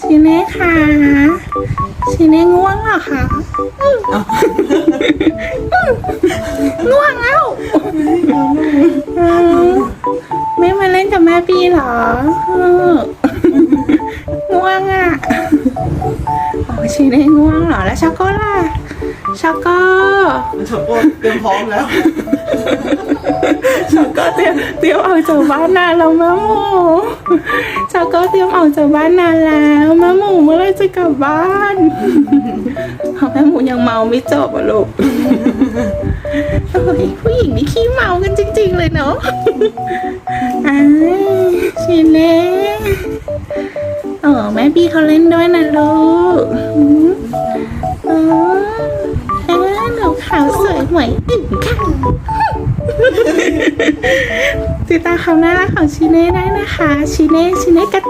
ชิเน่ค่ะชิเน่ง่วงเหรอคะอืมง่วงแล้วอืมไม่มาเล่นกับแม่ปีเหรออืมง่วงอะอ๋อชิเน่ง่วงเหรอแล้วช็อกโกล่ะช็อกโกช็อกโกเตรียมพร้อมแล้วช็อกโก เตรียมเตรียมออกจากบ้านนานแล้วแม่หมูช็อกโกเตรียมออกจากบ้านนานแล้วแม่หมูเมื่อไรจะกลับบ้านแม่หมูยังเมาไม่จบอะลูกเฮ้ยผู้หญิงนี่ขี้เมากันจริง ๆ เลยเนาะอ้ายชิเน่เออแม่บีเขาเล่นด้วยนะลูกอ๋อเอ้ยหนูขาวสวยหวยอึ่งค่ะ ติดตามความน่ารักของชิเน่ได้นะคะ ชิเน่ชิเน่กระ